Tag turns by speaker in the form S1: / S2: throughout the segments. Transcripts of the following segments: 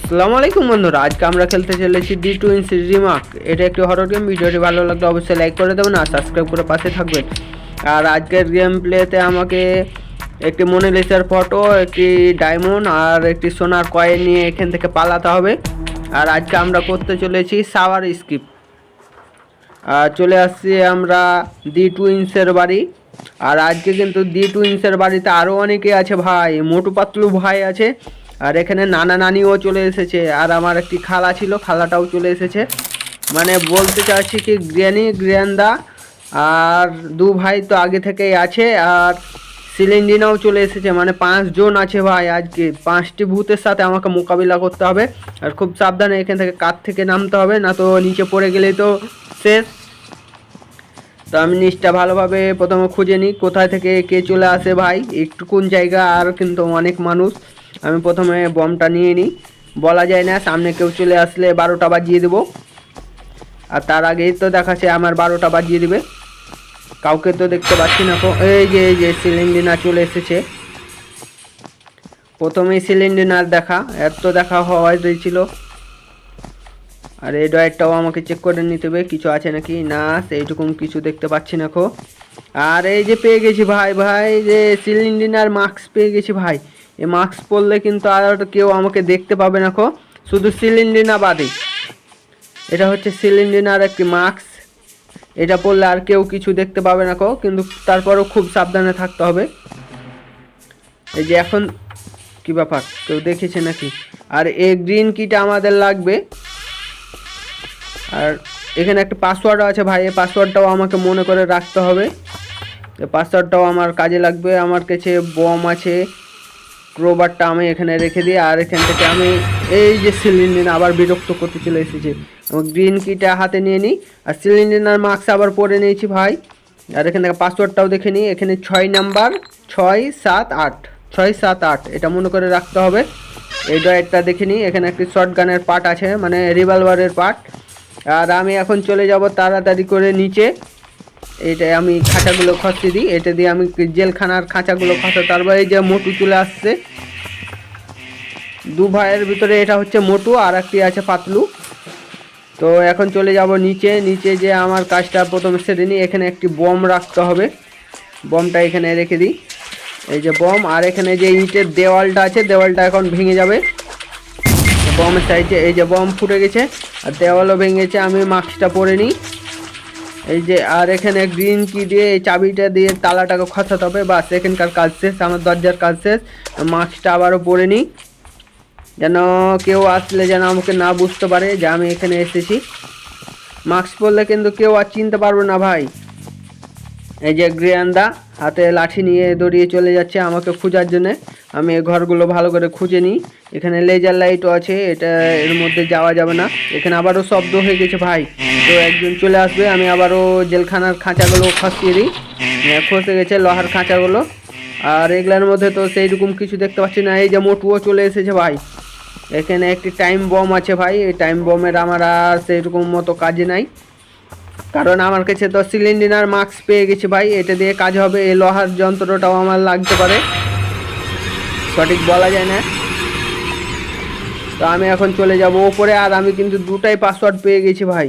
S1: আসসালামু আলাইকুম বন্ধুরা, আজকে আমরা খেলতে চলেছি ডি টু ইন রিমার্ক এটা একটি হরর গেম ভিডিওটি ভালো লাগলে অবশ্যই লাইক করে দেবেন আর সাবস্ক্রাইব করে পাশে থাকবেন। আর আজকের গেম প্লেতে আমাকে একটি মোনালিসার ফটো একটি ডায়মন্ড আর একটি সোনার কয়েন নিয়ে এখান থেকে পালাতে হবে। আর আজকে আমরা করতে চলেছি সাওয়ার স্কিপ। আর চলে আসছি আমরা দি টুইন্সের বাড়ি। আর আজকে কিন্তু দি টুইন্সের বাড়িতে আরও অনেকে আছে ভাই, মোটু পাতলু ভাই আছে। আর এখানে নানা নানিও চলে এসেছে। আর আমার একটি খালা ছিল, খালাটাও চলে এসেছে। মানে বলতে চাচ্ছি কি, গ্র্যানি গ্র্যান্ডা আর দু ভাই তো আগে থেকেই আছে আর সিলিন্ডিনাও চলে এসেছে। মানে পাঁচজন আছে ভাই আজকে। পাঁচটি ভূতের সাথে আমাকে মোকাবিলা করতে হবে। আর খুব সাবধানে এখান থেকে কাত থেকে নামতে হবে, না তো নিচে পড়ে গেলেই তো শেষ। তো আমি নিচটা ভালোভাবে প্রথমে খুঁজে নিই, কোথায় থেকে কে চলে আসে ভাই। একটু কোন জায়গা আর কিন্তু অনেক মানুষ। আমি প্রথমে বমটা নিয়ে নিই। বলা যায় না, সামনে কেউ চলে আসলে বারোটা বাজিয়ে দেবো। আর তার আগেই তো দেখাচ্ছে আমার বারোটা বাজিয়ে দেবে। কাউকে তো দেখতে পাচ্ছি না এই যে এই যে সিলিন্ডিনা চলে এসেছে। প্রথমেই সিলিন্ডিনার দেখা, এত দেখা হওয়াই ছিল। আর এই ডয়েরটাও আমাকে চেক করে নিতে হবে, কিছু আছে নাকি? না সেইটুকুন কিছু দেখতে পাচ্ছি না খো আর এই যে পেয়ে গেছি ভাই ভাই যে সিলিন্ডিনার মাস্ক পেয়ে গেছি ভাই। এই মাস্ক পরলে কিন্তু আর কেউ আমাকে দেখতে পাবে না খো শুধু সিলিন্ডিনা বাদে এটা হচ্ছে সিলিন্ডিনার একটি মাস্ক এটা পরলে আর কেউ কিছু দেখতে পাবে না কো, কিন্তু তারপরেও খুব সাবধানে থাকতে হবে। এই যে এখন কি ব্যাপার, কেউ দেখেছে নাকি? আর এই গ্রিন কিটা আমাদের লাগবে। আর এখানে একটা পাসওয়ার্ড আছে ভাই, এই পাসওয়ার্ডটাও আমাকে মনে করে রাখতে হবে। পাসওয়ার্ডটাও আমার কাজে লাগবে। আমার কাছে বম আছে ক্রোবারটা আমি এখানে রেখে দিই আর এখান থেকে আমি এই যে সিলিন্ডার আবার বিরক্ত করতে চলে এসেছি। গ্রিন কিটা হাতে নিয়ে নিই। আর সিলিন্ডার মাস্ক আবার পরে নিয়েছি ভাই। আর এখান থেকে পাসওয়ার্ডটাও দেখে নিই। এখানে ছয় নাম্বার, ছয় সাত আট, ছয় সাত আট, এটা মনে করে রাখতে হবে। এই ডয়েটটা দেখে নিই। এখানে একটি শর্ট গানের পার্ট আছে মানে রিভলভারের পার্ট। আর আমি এখন চলে যাব তাড়াতাড়ি করে নিচে। এটা আমি খাঁচাগুলো খসতে দিই। এটা দিয়ে আমি জেলখানার খাঁচাগুলো খসা। তারপরে এই যে মোটু চলে আসছে। দু ভাইয়ের ভিতরে এটা হচ্ছে মোটু, আর একটি আছে পাতলু। তো এখন চলে যাব নিচে। নিচে যে আমার কাজটা প্রথমে সেরে নিই। এখানে একটি বম রাখতে হবে। বমটা এখানে রেখে দিই। এই যে বম, আর এখানে যে ইটের দেওয়ালটা আছে, দেওয়ালটা এখন ভেঙে যাবে। বমের সাইডে এই যে বম ফুটে গেছে, আর দেওয়ালও ভেঙেছে আমি মাস্কটা পরে নিই। এই যে, আর এখানে গ্রিন কি দিয়ে এই চাবিটা দিয়ে তালাটাকে খসাতে হবে। বাস, এখানকার কাজ শেষ, আমার দরজার কাজ শেষ। মাস্কটা আবারও পরে নিই। যেন কেউ আসলে যেন আমাকে না বুঝতে পারে যে আমি এখানে এসেছি। মাস্ক পরলে কিন্তু কেউ আর চিনতে পারবে না ভাই। এই যে গ্রিয়ান্দা হাতে লাঠি নিয়ে দৌড়িয়ে চলে যাচ্ছে আমাকে খোঁজার জন্যে। আমি ঘরগুলো ভালো করে খুঁজে নিই। এখানে লেজার লাইটও আছে, এটা এর মধ্যে যাওয়া যাবে না। এখানে আবারও শব্দ হয়ে গেছে, ভাই। তো একজন চলে আসবে, আমি আবারও জেলখানার খাঁচাগুলো খসিয়ে দিই। খসে গেছে লোহার খাঁচাগুলো। আর এগুলোর মধ্যে তো সেইরকম কিছু দেখতে পাচ্ছি না। এই যে মোটুও চলে এসেছে, ভাই। এখানে একটি টাইম বম আছে, ভাই। এই টাইম বমের আমার আর সেইরকম মতো কাজে নাই। কারণ আমার কাছে তো সিলিন্ডার মাস্ক পেয়ে গেছি ভাই, এটা দিয়ে কাজ হবে, এই লোহার যন্ত্রটাও আমার লাগতে পারে। সঠিক বলা যায় না। তো আমি এখন চলে যাব ওপরে আর আমি কিন্তু দুটাই পাসওয়ার্ড পেয়ে গেছি ভাই।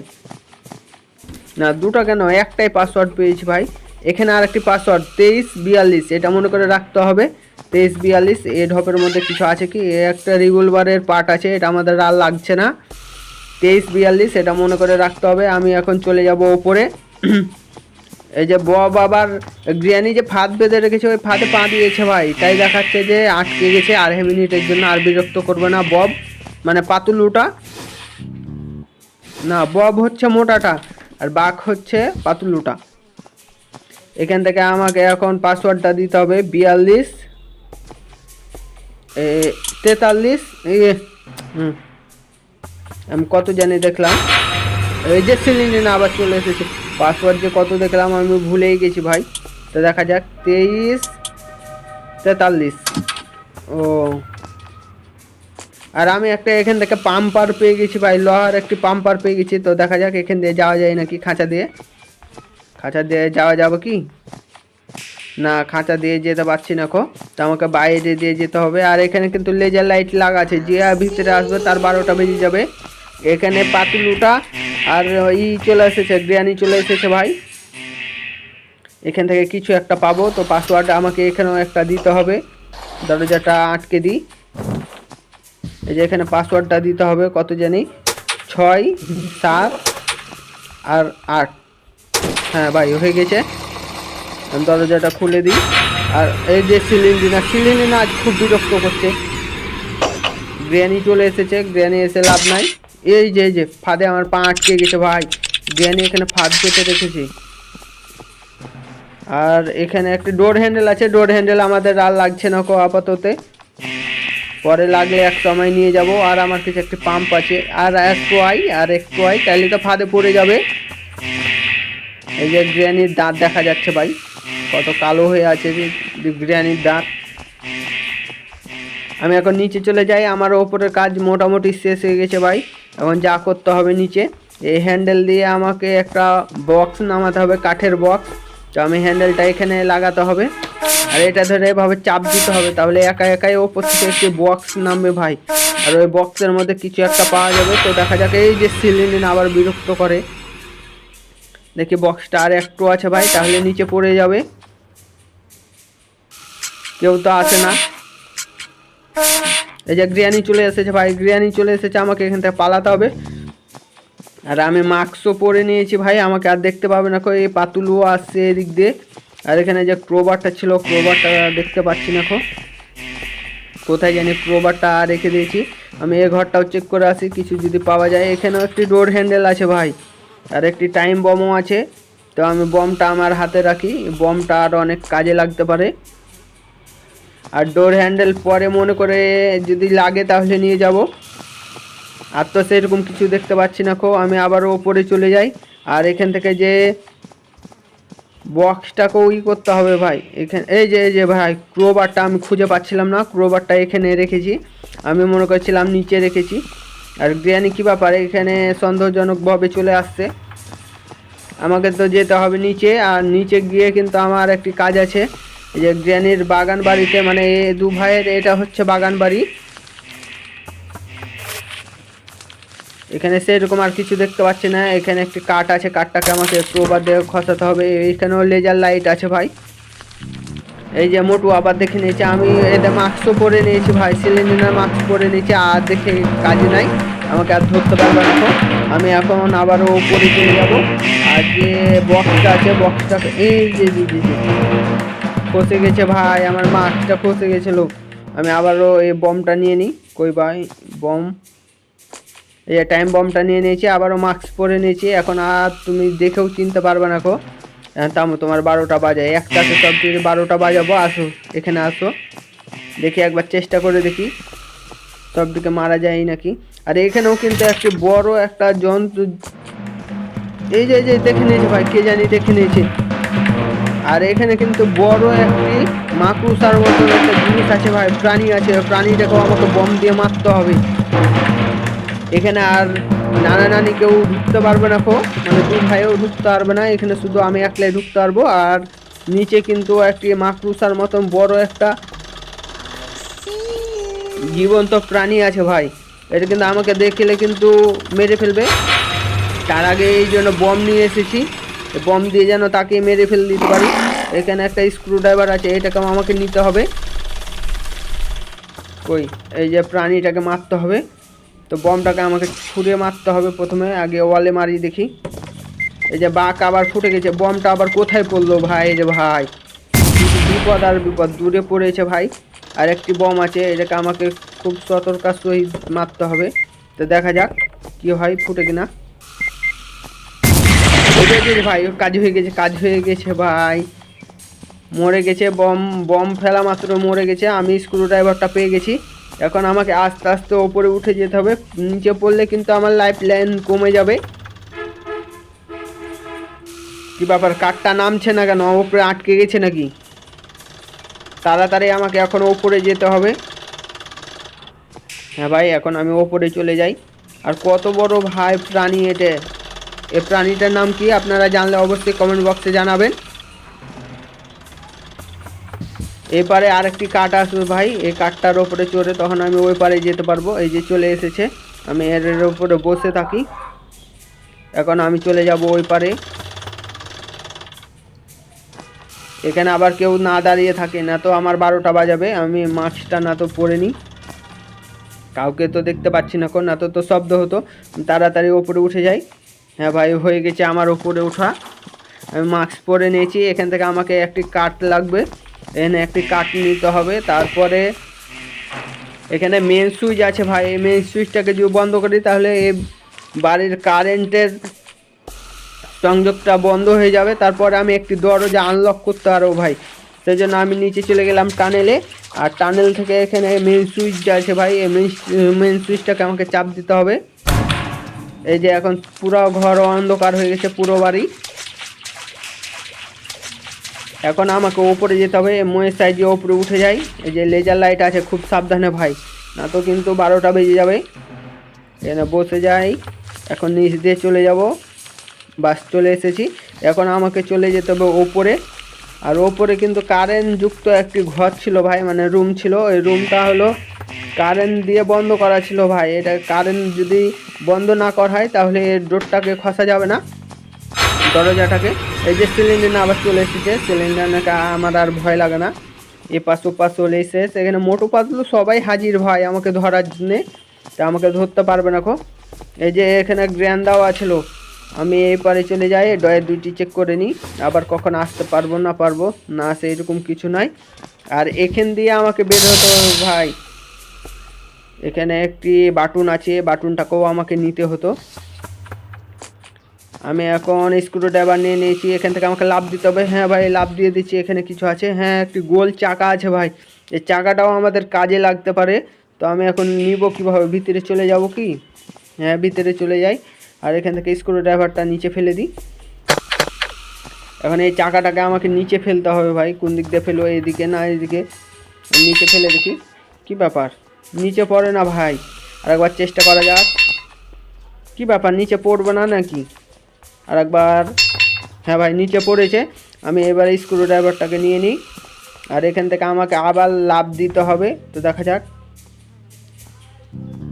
S1: না, দুটো কেন? একটাই পাসওয়ার্ড পেয়েছি ভাই। এখানে আর একটি পাসওয়ার্ড তেইশ বিয়াল্লিশ, এটা মনে করে রাখতে হবে। তেইশ বিয়াল্লিশ এ ঢপের মধ্যে কিছু আছে কি? একটা রিভলভারের পার্ট আছে, এটা আমাদের আর লাগছে না। তেইশ বিয়াল্লিশ, এটা মনে করে রাখতে হবে। আমি এখন চলে যাব ওপরে। এই যে বাবার গ্রিয়ানি যে ফাঁদ বেঁধে রেখেছে, ওই ফাঁদে পা দিয়েছে ভাই। তাই দেখাচ্ছে যে আটকে গেছে আড়াই মিনিটের জন্য, আর বিরক্ত করবে না বব। মানে পাতুলুটা না, বব হচ্ছে মোটাটা, আর বাঘ হচ্ছে পাতুলুটা এখান থেকে আমাকে এখন পাসওয়ার্ডটা দিতে হবে, বিয়াল্লিশ তেতাল্লিশ হুম। আমি কত জানি দেখলাম। এই যে সিলিন্ডার আবার চলে এসেছে। পাসওয়ার্ড যে কত দেখলাম, আমি ভুলেই গেছি ভাই। তো দেখা যাক, তেইশ, তেতাল্লিশ। ও। আর আমি একটা এখান থেকে পাম্পার পেয়ে গেছি ভাই, লোহার একটি পাম্পার পেয়ে গেছি। তো দেখা যাক, এখান দিয়ে যাওয়া যায় নাকি খাঁচা দিয়ে। খাঁচা দিয়ে যাওয়া যাবে কি? না, খাঁচা দিয়ে যেতে পারছি না খো তো আমাকে বাইরে দিয়ে যেতে হবে। আর এখানে কিন্তু লেজার লাইট লাগা আছে। যে ভিতরে আসবে, তার বারোটা বেজে যাবে। এখানে পাতুলুটা আর ই চলে এসেছে গ্রিয়ানি চলে এসেছে ভাই। এখান থেকে কিছু একটা পাবো, তো পাসওয়ার্ড আমাকে এখানেও একটা দিতে হবে। দরজাটা আটকে দিই। এই যে এখানে পাসওয়ার্ডটা দিতে হবে, কত জানি? ছয়, সাত, আর আট। হ্যাঁ ভাই, হয়ে গেছে। দরজাটা খুলে দিই। আর এই যে সিলিন্ডার না সিলিন্ডার আজ খুব বিরক্ত করছে। গ্র্যানি চলে এসেছে গ্র্যানি এসে লাভ নাই। এই যে এই যে, ফাঁদে আমার পা আটকে গেছে ভাই। গ্র্যানি এখানে ফাঁদ কেটে রেখেছি। আর এখানে একটা ডোর হ্যান্ডেল আছে। ডোর হ্যান্ডেল আমাদের আর লাগছে না কো আপাততে। পরে লাগলে এক সময় নিয়ে যাব। আর আমার কাছে একটি পাম্প আছে। আর একটু আই আর একটু আই তাহলে তো ফাঁদে পড়ে যাবে। এই যে গ্রিয়ানির দাঁত দেখা যাচ্ছে ভাই। কত কালো হয়ে আছে যে গ্রিয়ানির দাঁত। আমি এখন নিচে চলে যাই। আমার ওপরের কাজ মোটামুটি শেষ হয়ে গেছে ভাই। এখন যা করতে হবে নিচে, এই হ্যান্ডেল দিয়ে আমাকে একটা বক্স নামাতে হবে, কাঠের বক্স তো আমি হ্যান্ডেলটা এখানে লাগাতে হবে। আর এটা ধরে এভাবে চাপ দিতে হবে, তাহলে একা একাই ওপর থেকে একটি বক্স নামবে ভাই। আর ওই বক্সের মধ্যে কিছু একটা পাওয়া যাবে। তো দেখা যাক, এই যে সিলিন্ডার আবার বিরক্ত করে। দেখি বক্সটা আর একটু আছে ভাই, তাহলে নিচে পড়ে যাবে। কেউ তো আসে না। এই যে গ্রিয়ানি চলে এসেছে ভাই গ্রিয়ানি চলে এসেছে, আমাকে এখান থেকে পালাতে হবে। আর আমি মাস্কও পরে নিয়েছি ভাই, আমাকে আর দেখতে পাবে না এই পাতুলুও আসছে এদিক দিয়ে। আর এখানে যে ক্রোবারটা ছিল ক্রোবারটা দেখতে পাচ্ছি না কো। কোথায় জানি ক্রোবারটা রেখে দিয়েছি। আমি এই ঘরটাও চেক করে আসি, কিছু যদি পাওয়া যায়। এখানেও একটি ডোর হ্যান্ডেল আছে ভাই, আর একটি টাইম বমও আছে। তো আমি বমটা আমার হাতে রাখি বমটা আর অনেক কাজে লাগতে পারে। আর ডোর হ্যান্ডেল পরে মনে করে যদি লাগে তাহলে নিয়ে যাব। আর তো সেরকম কিছু দেখতে পাচ্ছি না খো, আমি আবারও ওপরে চলে যাই। আর এখান থেকে যে বক্সটাকেও ই করতে হবে ভাই, এখানে এই যে এই যে ভাই ক্রোবারটা আমি খুঁজে পাচ্ছিলাম না ক্রোবারটা এখানে রেখেছি। আমি মনে করছিলাম নিচে রেখেছি। আর গ্রিয়ানি কী ব্যাপারে, এখানে সন্দেহজনকভাবে চলে আসছে। আমাকে তো যেতে হবে নিচে, আর নিচে গিয়ে কিন্তু আমার একটি কাজ আছে। এই যে গ্র্যানির বাগান বাড়িতে মানে দু ভাইয়ের, এটা হচ্ছে বাগান বাড়ি। এখানে সেরকম আর কিছু দেখতে পাচ্ছি না। এখানে একটি কাঠ আছে, কাঠটাকে আমাকে একটু ওভার দিয়ে খসাতে হবে। এইখানেও লেজার লাইট আছে ভাই। এই যে মোটু আবার দেখে নিয়েছে, আমি এটা মাস্কও পরে নিয়েছি ভাই সিলিন্ডার মাস্ক পরে নিয়েছি, আর দেখে কাজে নাই। আমাকে আর ধরতে পারবে না আমি এখন আবারও উপরে চলে যাব। আর যে বক্সটা আছে বক্সটা এই যে। ফসে গেছে ভাই, আমার মাস্কটা ফসে গেছিল। আমি আবারও এই বমটা নিয়ে নিই। কই ভাই, বম? এই টাইম বমটা নিয়ে নিয়েছি, আবারও মাস্ক পরে নিয়েছি। এখন আর তুমি দেখেও চিনতে পারবে না কো। তামো তোমার বারোটা বাজে। একটাতে সব থেকে বারোটা বাজাবো, আসো, এখানে আসো। দেখি একবার চেষ্টা করে দেখি। সব দিকে মারা যায় নাকি। আর এখানেও কিন্তু একটি বড় একটা জন্তু এই যে এই যে, দেখে নিয়েছে ভাই, কে জানি দেখে নিয়েছে। আর এখানে কিন্তু বড় একটি মাকুসার মতো একটা জিনিস আছে ভাই, প্রাণী আছে। প্রাণীটাকেও আমাকে বম দিয়ে মারতে হবে। এখানে আর নানা নানি কেউ ঢুকতে পারবে না কো। মানে দু ভাইও ঢুকতে পারবে না। এখানে শুধু আমি একলাই ঢুকতে পারব। আর নিচে কিন্তু একটি মাকড়ুসার মতন বড় একটা জীবন্ত প্রাণী আছে ভাই। এটা কিন্তু আমাকে দেখলে কিন্তু মেরে ফেলবে। তার আগে এই জন্য বম নিয়ে এসেছি। বম দিয়ে যেন তাকে মেরে ফেলে দিতে পারি। এখানে একটা স্ক্রু ড্রাইভার আছে, এটাকে আমাকে নিতে হবে। কই? এই যে প্রাণীটাকে মারতে হবে। তো বমটাকে আমাকে ছুঁড়ে মারতে হবে প্রথমে, আগে ওয়ালে মারি দেখি। এই যে বাঘ আবার ফুটে গেছে বমটা আবার কোথায় পড়ল ভাই রে ভাই? বিপদ আর বিপদ, দূরে পড়েছে ভাই। আর একটি বম আছে, এটাকে আমাকে খুব সতর্কার সহিত মারতে হবে। তো দেখা যাক কি হয়, ফুটে কিনা। যে ভাই, ওর কাজ হয়ে গেছে, কাজ হয়ে গেছে ভাই। মরে গেছে, বম বম ফেলা মাত্র মরে গেছে, আমি স্ক্রু ড্রাইভারটা পেয়ে গেছি। এখন আমাকে আস্তে আস্তে ওপরে উঠে যেতে হবে, নিচে পড়লে কিন্তু আমার লাইফ লাইন কমে যাবে। কি ব্যাপার কাঠটা নামছে না কেন? ওপরে আটকে গেছে নাকি? তাড়াতাড়ি আমাকে এখন ওপরে যেতে হবে। হ্যাঁ ভাই, এখন আমি ওপরে চলে যাই। আর কত বড় ভাই প্রাণী এটা। এ প্রাণীটার নাম কি? আপনারা জানলে অবশ্যই কমেন্ট বক্সে জানাবেন। এপারে আরেকটি কাঠ আসবে ভাই। এই কাঠটার ওপরে চড়ে তখন আমি ওই পারে যেতে পারব। এই যে চলে এসেছে। আমি এর ওপরে বসে থাকি। এখন আমি চলে যাব ওই পারে। এখানে আবার কেউ না দাঁড়িয়ে থাকে। না তো আমার বারোটা বাজাবে। আমি মাছটা না তো পরে নিই কাউকে তো দেখতে পাচ্ছি না না তো তো শব্দ হতো। তাড়াতাড়ি ওপরে উঠে যাই। হ্যাঁ ভাই, হয়ে গেছে আমার ওপরে ওঠা। আমি মাস্ক পরে নিয়েছি, এখান থেকে আমাকে একটি কাঠ লাগবে। এখানে একটি কাঠ নিতে হবে, তারপরে এখানে মেন সুইচ আছে ভাই। এই মেন সুইচটাকে যদি বন্ধ করি, তাহলে এই বাড়ির কারেন্টের সংযোগটা বন্ধ হয়ে যাবে। তারপরে আমি একটি দরজা আনলক করতে পারব ভাই। সেই জন্য আমি নিচে চলে গেলাম টানেলে আর টানেল থেকে এখানে মেন সুইচটা আছে ভাই। এই মেন সুইচটাকে আমাকে চাপ দিতে হবে। এই যে এখন পুরো ঘর অন্ধকার হয়ে গেছে, পুরো বাড়ি। এখন আমাকে ওপরে যেতে হবে, ময়ের সাইজে ওপরে উঠে যাই। এই যে লেজার লাইট আছে, খুব সাবধানে ভাই, না তো কিন্তু বারোটা বেজে যাবে। এখানে বসে যাই, এখন নিচ দিয়ে চলে যাব, বাস চলে এসেছি। এখন আমাকে চলে যেতে হবে ওপরে। আর ওপরে কিন্তু কারেন্ট যুক্ত একটি ঘর ছিল ভাই মানে রুম ছিল। ওই রুমটা হলো কারেন্ট দিয়ে বন্ধ করা ছিল ভাই। এটা কারেন্ট যদি বন্ধ না করা হয়, তাহলে ডোরটাকে খসা যাবে না, দরজাটাকে। এই যে সিলিন্ডার আবার চলে এসেছে সিলিন্ডার নাকি আমার আর ভয় লাগে না। এ পাশ ও পাশ চলে এসে সেখানে মোটু পাতলু সবাই হাজির ভাই, আমাকে ধরার জন্যে। তা আমাকে ধরতে পারবে না কো। এই যে এখানে গ্র্যান্ডাও আছিল আমি এই পারে চলে যাই ডয়ের দুইটি চেক করে নিই, আবার কখন আসতে পারব না পারব, না আসে এরকম কিছু নাই। আর এখান দিয়ে আমাকে বের হতে হবে ভাই। এখানে একটি বাটুন আছে, বাটুনটাকেও আমাকে নিতে হতো। আমি এখন স্ক্রু ড্রাইভার নিয়ে নিয়েছি, এখান থেকে আমাকে লাভ দিতে হবে। হ্যাঁ ভাই লাভ দিয়ে দিচ্ছি, এখানে কিছু আছে। হ্যাঁ একটি গোল চাকা আছে ভাই। এই চাকাটাও আমাদের কাজে লাগতে পারে। তো আমি এখন নিব কীভাবে? ভিতরে চলে যাব কি? হ্যাঁ ভিতরে চলে যাই। আর এখান থেকে স্ক্রু ড্রাইভারটা নিচে ফেলে দিই। এখন এই চাকাটাকে আমাকে নিচে ফেলতে হবে ভাই। কোন দিক দিয়ে ফেলব? এইদিকে না, এইদিকে। নিচে ফেলে দেখি কি ব্যাপার? নিচে পড়ে না ভাই। আরেকবার চেষ্টা করা যাক। কি ব্যাপার, নিচে পড়বে না নাকি? আর একবার হ্যাঁ ভাই, নিচে পড়েছে। আমি এবার স্ক্রু ড্রাইভারটাকে নিয়ে নিই। আর এখান থেকে আমাকে আবার লাভ দিতে হবে। তো দেখা যাক।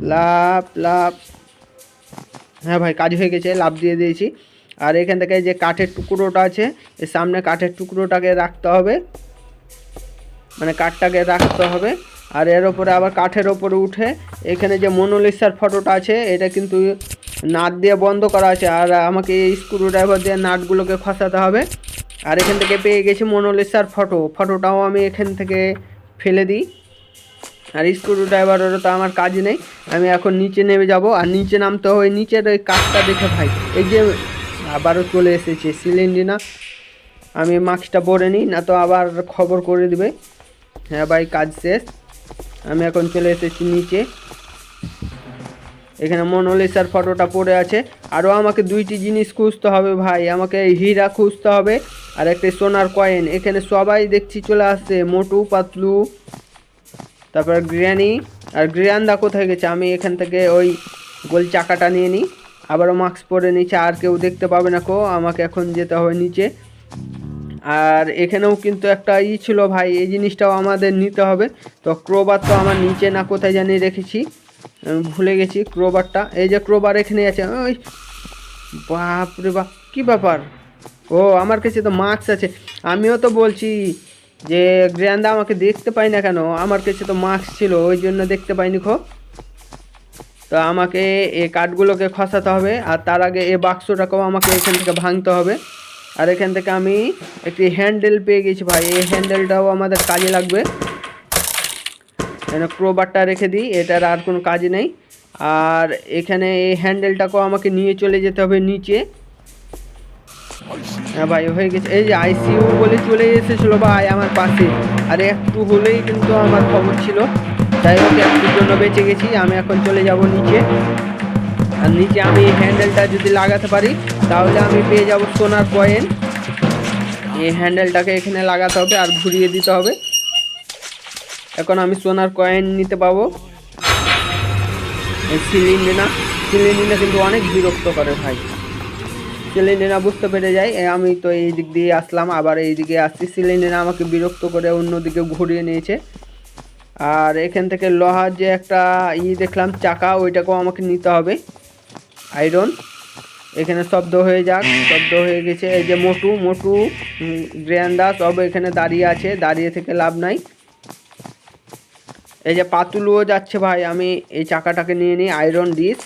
S1: লাভ লাভ হ্যাঁ ভাই, কাজ হয়ে গেছে লাভ দিয়ে দিয়েছি। আর এখান থেকে যে কাঠের টুকরোটা আছে, এর সামনে কাঠের টুকরোটাকে রাখতে হবে। মানে কাঠটাকে রাখতে হবে। আর এর ওপরে আবার কাঠের ওপরে উঠে এখানে যে মোনোলিসার ফটোটা আছে, এটা কিন্তু নাট দিয়ে বন্ধ করা আছে। আর আমাকে এই স্ক্রু ড্রাইভার দিয়ে নাটগুলোকে খসাতে হবে। আর এখান থেকে পেয়ে গেছি মোনোলিসার ফটো। ফটোটাও আমি এখান থেকে ফেলে দিই। আর স্ক্রু ড্রাইভারেরও তো আমার কাজ নেই। আমি এখন নিচে নেমে যাব। আর নিচে নামতে হয় নিচের ওই কাঠটা দেখে ভাই। এই যে আবারও চলে এসেছে সিলিন্ডিনা আমি মাস্কটা পরে নিই, না তো আবার খবর করে দিবে। হ্যাঁ ভাই, কাজ শেষ। আমি এখন চলে এসেছি নিচে। এখানে মোনোলিসার ফটোটা পড়ে আছে। আরও আমাকে দুইটি জিনিস খুঁজতে হবে ভাই। আমাকে হীরা খুঁজতে হবে আর একটা সোনার কয়েন। এখানে সবাই দেখছি চলে আসছে। মোটু, পাতলু, তারপর গ্রিয়ানি আর গ্রিয়ানদা কোথায় গেছে? আমি এখান থেকে ওই গোল চাকাটা নিয়ে নিই। আবারও মাস্ক পরে নিচে। আর কেউ দেখতে পাবে না কো। আমাকে এখন যেতে হবে নিচে। আর এখানেও কিন্তু একটা ই ছিল ভাই, এই জিনিসটাও আমাদের নিতে হবে। তো ক্রোবার তো আমার নিচে না কোথায় জানি রেখেছি। ভুলে গেছি ক্রোবারটা এই যে ক্রোবার এখানে আছে, ওই বাপ রে বাপ, কী ব্যাপার? ও, আমার কাছে তো মাস্ক আছে। আমিও তো বলছি যে গ্র্যান্ডা আমাকে দেখতে পাই না কেন, আমার কাছে তো মাস্ক ছিল, ওই জন্য দেখতে পাইনি খো। তো আমাকে এই কাঠগুলোকে খসাতে হবে, আর তার আগে এই বাক্সটাকেও আমাকে এখান থেকে ভাঙতে হবে। আর এখান থেকে আমি একটি হ্যান্ডেল পেয়ে গেছি ভাই। এই হ্যান্ডেলটাও আমাদের কাজে লাগবে। এখানে ক্রোবারটা রেখে দিই, এটার আর কোনো কাজ নেই। আর এখানে এই হ্যান্ডেলটাকেও আমাকে নিয়ে চলে যেতে হবে নিচে। হ্যাঁ ভাই, হয়ে গেছে। এই যে আইসিইউ বলে চলে এসেছিল ভাই আমার পাশে। আর একটু হলেই কিন্তু আমার খবর ছিল। যাই হোক, একটুর জন্য বেঁচে গেছি। আমি এখন চলে যাব নিচে। আর নিচে আমি এই হ্যান্ডেলটা যদি লাগাতে পারি তাহলে আমি পেয়ে যাব সোনার কয়েন এই হ্যান্ডেলটাকে এখানে লাগাতে হবে আর ঘুরিয়ে দিতে হবে। এখন আমি সোনার কয়েন নিতে পাবো। এই সিলিন্ডার না সিলিন্ডার কিন্তু অনেক বিরক্ত করে ভাই। সিলিন্ডার বুঝতে পেরে এ, আমি তো এই দিক দিয়ে আসলাম আবার এই দিকে আসছি। সিলিন্ডার আমাকে বিরক্ত করে অন্যদিকে ঘুরিয়ে নিয়েছে। আর এখান থেকে লোহার যে একটা ই দেখলাম চাকা ওইটাকেও আমাকে নিতে হবে। আয়রন। এখানে শব্দ হয়ে যাক শব্দ হয়ে গেছে। এই যে মোটু মোটু গ্র্যান্ডা সব এখানে দাঁড়িয়ে আছে, দাঁড়িয়ে থেকে লাভ নাই। এই যে পাতুলুও যাচ্ছে ভাই, আমি এই চাকাটাকে নিয়ে নিই, আয়রন ডিস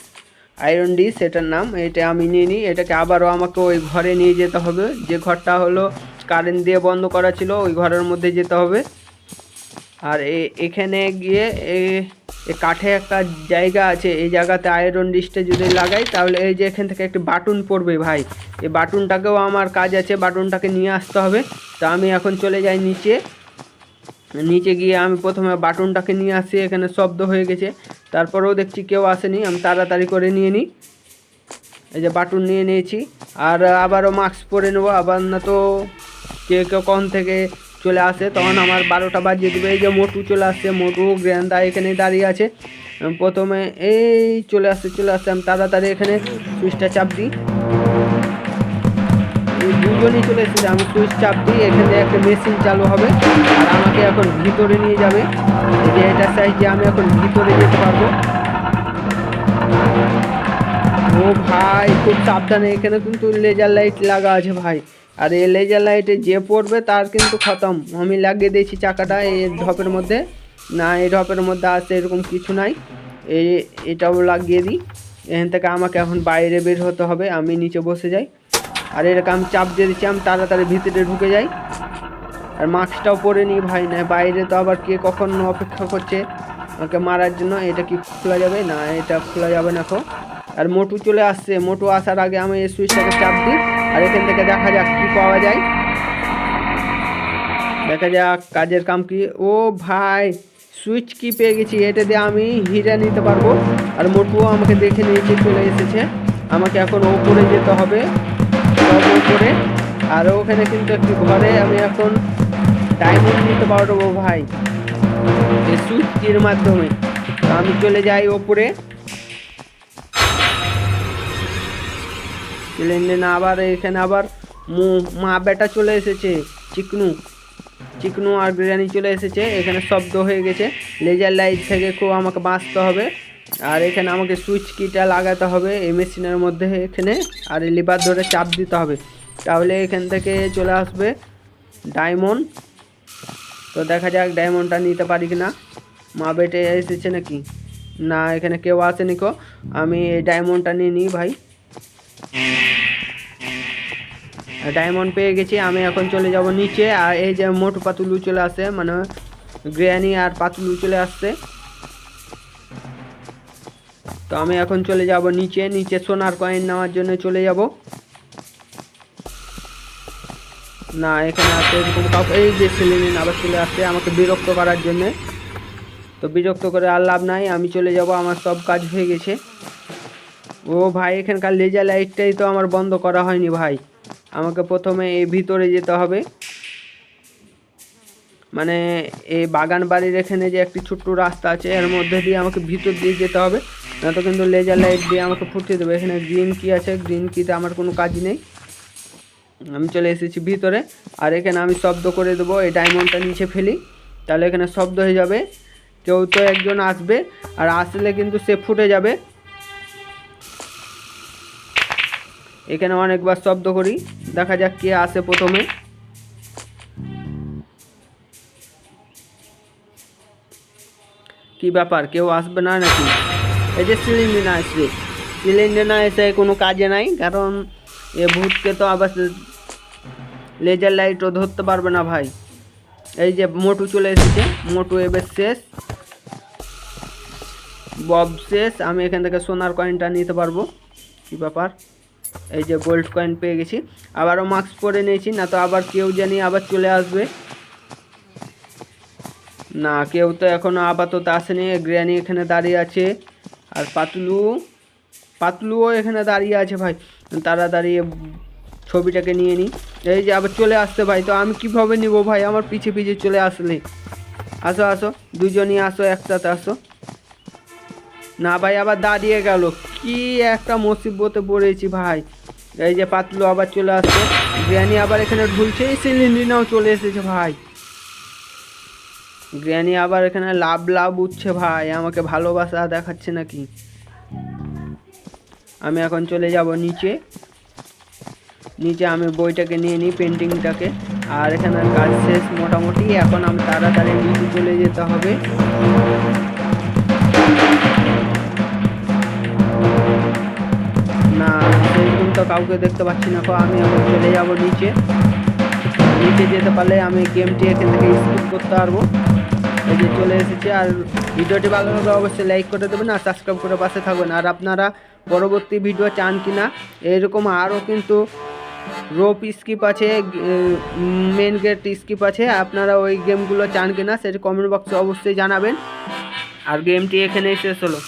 S1: আয়রন ডিস এটার নাম, এটা আমি নিয়ে নিই। এটাকে আবারও আমাকে ওই ঘরে নিয়ে যেতে হবে। যে ঘরটা হলো কারেন্ট দিয়ে বন্ধ করা ছিল, ওই ঘরের মধ্যে যেতে হবে। আর এখানে গিয়ে কাঠে একটা জায়গা আছে, এই জায়গাতে আয়রন ডিস্টে যদি লাগাই, তাহলে এই যে এখান থেকে একটি বাটুন পড়বে ভাই। এই বাটুনটাকেও আমার কাজ আছে, বাটুনটাকে নিয়ে আসতে হবে। তা আমি এখন চলে যাই নিচে। নিচে গিয়ে আমি প্রথমে বাটনটাকে নিয়ে আসি, এখানে শব্দ হয়ে গেছে। তারপরেও দেখছি কেউ আসেনি, আমি তাড়াতাড়ি করে নিয়ে নিই। এই যে বাটন নিয়ে নিয়েছি। আর আবারও মাস্ক পরে নেব, আবার না তো কে কেউ কখন থেকে চলে আসে, তখন আমার বারোটা বাজিয়ে দেবে। এই যে মোটু চলে আসছে, মোটু, গ্র্যান্ডা এখানে দাঁড়িয়ে আছে। প্রথমে এই চলে আসছে চলে আসছে। আমি তাড়াতাড়ি এখানে সুইচটা চাপ দিই। দুজনই চলে এসেছে, আমি সুইচ চাপ দিই। এখানে একটা মেশিন চালু হবে, আর আমাকে এখন ভিতরে নিয়ে যাবে। যে এটা সাইজ যে আমি এখন ভিতরে যেতে পারব। ও ভাই, খুব সাবধানে এখানে কিন্তু লেজার লাইট লাগা আছে ভাই। আর এই লেজার লাইটে যে পড়বে তার কিন্তু খতম। আমি লাগিয়ে দিয়েছি চাকাটা এই ঢপের মধ্যে। না, এই ঢপের মধ্যে আছে এরকম কিছু নাই। এই এটাও লাগিয়ে দিই। এখান থেকে আমাকে এখন বাইরে বের হতে হবে, আমি নিচে বসে যাই। আর এরকম চাপ দিয়ে দিচ্ছি, আমি তাড়াতাড়ি ভিতরে ঢুকে যাই। আর মাস্কটাও পরে নিই ভাই, না, বাইরে তো আবার কে কখন অপেক্ষা করছে আমাকে মারার জন্য, এটা কি খোলা যাবে? না, এটা খোলা যাবে না এখন আর মোটু চলে আসছে। মোটু আসার আগে আমি এই সুইচটাকে চাপ দিই, আর এখান থেকে দেখা যাক কি পাওয়া যায়। দেখা যাক কাজের কাম কি। ও ভাই সুইচ কি পেয়ে গেছি? এটা দিয়ে আমি হিরা নিতে পারব। আর মোটুও আমাকে দেখে নিয়েছে, চলে এসেছে। আমাকে এখন ওপরে যেতে হবে। ওপরে আর ওখানে কিন্তু একটি ঘরে আমি এখন ডায়মন্ড নিতে পারব, ভাই। সুইচটির মাধ্যমে। আমি চলে যাই ওপরে সিলিন্ডার না আবার এখানে আবার মু- বেটা চলে এসেছে, চিকনু। চিকনু আর বিরিয়ানি চলে এসেছে, এখানে শব্দ হয়ে গেছে। লেজার লাইট থেকে খুব আমাকে বাঁচতে হবে। আর এখানে আমাকে সুইচ কিটা লাগাতে হবে, এই মেশিনের মধ্যে এখানে, আর লিভার ধরে চাপ দিতে হবে। তাহলে এখান থেকে চলে আসবে ডায়মন্ড। তো দেখা যাক ডায়মন্ডটা নিতে পারি কি না মা বেটে এসেছে নাকি? না, এখানে কেউ আসেনি কো। আমি এই ডায়মন্ডটা নিয়ে নিই ভাই। ডায়মন্ড পেয়ে গেছি, আমি এখন চলে যাব নিচে, আর এই যে মোট পাতুলু চলে আসে মানে গ্রেয়ানি আর পাতুলু চলে আসছে। তো আমি এখন চলে যাব নিচে নিচে সোনার কয়েন নেওয়ার জন্য চলে যাব। না, এখানে আছে এরকম কাউকে এই যে সেলিনিন আবার চলে আসছে, আমাকে বিরক্ত করার জন্যে। তো বিরক্ত করে আর লাভ নাই, আমি চলে যাব, আমার সব কাজ হয়ে গেছে। ও ভাই, এখানকার লেজার লাইটটাই তো আমার বন্ধ করা হয়নি ভাই। আমাকে প্রথমে এই ভিতরে যেতে হবে। মানে এই বাগান বাড়ির এখানে যে একটি ছোট্ট রাস্তা আছে, এর মধ্যে দিয়ে আমাকে ভিতর দিয়ে যেতে হবে। না তো কিন্তু লেজার লাইট দিয়ে আমাকে ফুটিয়ে দেবে। এখানে গ্রিন কি আছে। গ্রিন কিতে আমার কোনো কাজ নেই। আমি চলে এসেছি ভিতরে। আর এখানে আমি শব্দ করে দেবো। এই ডায়মন্ডটা নিচে ফেলি। তাহলে এখানে শব্দ হয়ে যাবে। কেউ তো একজন আসবে। আর আসলে কিন্তু সে ফুটে যাবে। এখানে অনেকবার শব্দ করি, দেখা যাক কে আসে প্রথমে। কি ব্যাপার, কেউ আসবে না নাকি? এই যে সিলিন্ডার না আসবে। সিলিন্ডার না এসে কোনো কাজে নাই, কারণ এ ভূতকে তো আবার লেজার লাইটও ধরতে পারবে না ভাই। এই যে মোটু চলে এসেছে, মোটু এবার শেষ। বব শেষ, আমি এখান থেকে সোনার কয়েনটা নিতে পারব। কি ব্যাপার? এই যে গোল্ড কয়েন পেয়ে গেছি। আবারও মাস্ক পরে নিয়েছি, না তো আবার কেউ জানি আবার চলে আসবে। না, কেউ তো এখনও আপাতত আসেনি গ্র্যানি এখানে দাঁড়িয়ে আছে। আর পাতলু, পাতলুও এখানে দাঁড়িয়ে আছে ভাই। তারা দাঁড়িয়ে ছবিটাকে নিয়ে নিই এই যে আবার চলে আসছে ভাই, তো আমি কীভাবে নিব ভাই? আমার পিছে পিছে চলে আসলে। আসো আসো, দুজনই আসো, একসাথে আসো। না ভাই, আবার দাঁড়িয়ে গেল। কি একটা মুসিবতে পড়েছি ভাই। এই যে পাতলু আবার চলে আসছে। গ্র্যানি আবার এখানে ঢুলছে, এই সিলিন্ডিনাও চলে এসেছে ভাই। গ্র্যানি আবার এখানে লাভ লাভ উঠছে ভাই, আমাকে ভালোবাসা দেখাচ্ছে নাকি? আমি এখন চলে যাব নিচে। নিচে আমি বইটাকে নিয়ে নিই, পেন্টিংটাকে। আর এখানে কাজ শেষ মোটামুটি, এখন আমি তাড়াতাড়ি নিচে চলে যেতে হবে। না সেরকম তো কাউকে দেখতে পাচ্ছি না আমি এখন চলে যাব নিচে। নিচে যেতে পারলে আমি গেমটি এখান থেকে স্কিপ করতে পারব। এই যে চলে এসেছে, আর ভিডিওটি ভালো লাগলে অবশ্যই লাইক করে দেবেন আর সাবস্ক্রাইব করে পাশে থাকবেন। আর আপনারা পরবর্তী ভিডিও চান কি না এরকম আরও কিন্তু রোপ স্কিপ আছে মেন গেট স্কিপ আছে। আপনারা ওই গেমগুলো চান কি না সেটা কমেন্ট বক্সে অবশ্যই জানাবেন। আর গেমটি এখানেই শেষ হলো।